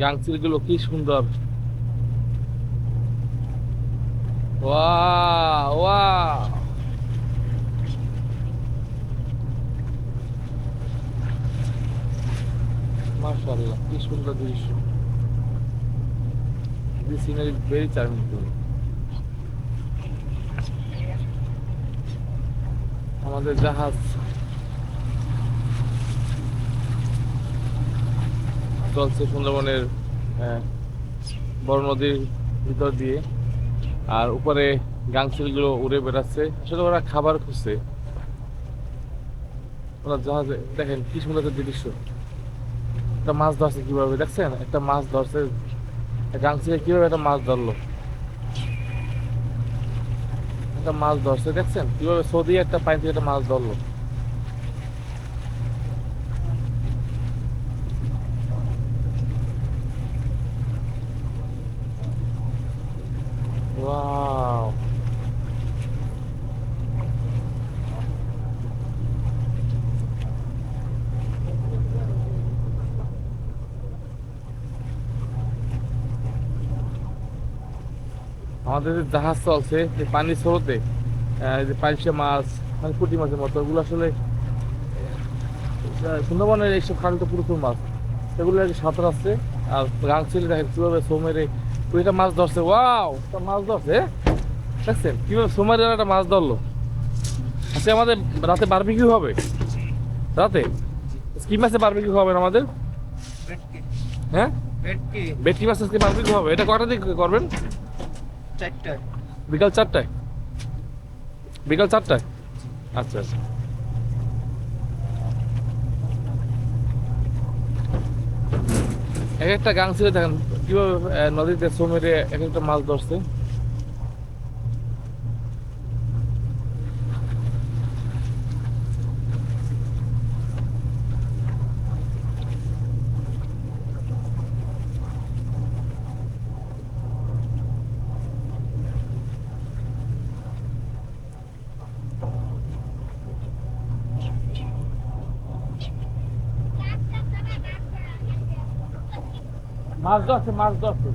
গাংচিলগুলো কি সুন্দর। ওয়া কি সুন্দর দৃশ্য। This scenery আমাদের জাহাজ চলছে সুন্দরবনের বড় নদীর ভিতর দিয়ে। আর উপরে গাংচিলগুলো উড়ে বেড়াচ্ছে। আসলে ওরা খাবার খুঁজছে। ওরা জাহাজে দেখেন, কি সুন্দর একটা দৃশ্য। একটা মাছ ধরছে কীভাবে, দেখছেন? একটা মাছ ধরছে। গাংচিলে কীভাবে একটা মাছ ধরলো? একটা মাছ ধরছে, দেখছেন? কীভাবে সৌদি একটা পানি থেকে একটা মাছ ধরলো? ওয়াও আমাদের যে জাহাজ চলছে, যে পানির স্রোতে যে পাইলসে মাছ মানে পুঁটি মাছের মতো ওগুলো আসলে সুন্দরবনের এইসব খালিত পুরুষ মাছ। এগুলো আর কি সাঁতার আছে, আর গাং ছিল, দেখেন, কীভাবে সোমেরে ওইটা মাছ ধরছে ওয়াও একটা মাছ ধরছে দেখছেন কীভাবে সোমের একটা মাছ ধরলো। আজকে আমাদের রাতে বারবিকিউ হবে। রাতে? কি মাছে বারবিকিউ হবে আমাদের? হ্যাঁ? বেটকি মাছ আজকে বারবিকিউ হবে। এটা কটা দিকে করবেন? চারটা বিকাল চারটায়? বিকাল চারটায়? আচ্ছা আচ্ছা। এক একটা গাং ছিল দেখেন কীভাবে নদীতে সমুদ্রে এক একটা মাছ ধরছে? মাছ ধরছে মাছ ধরছে।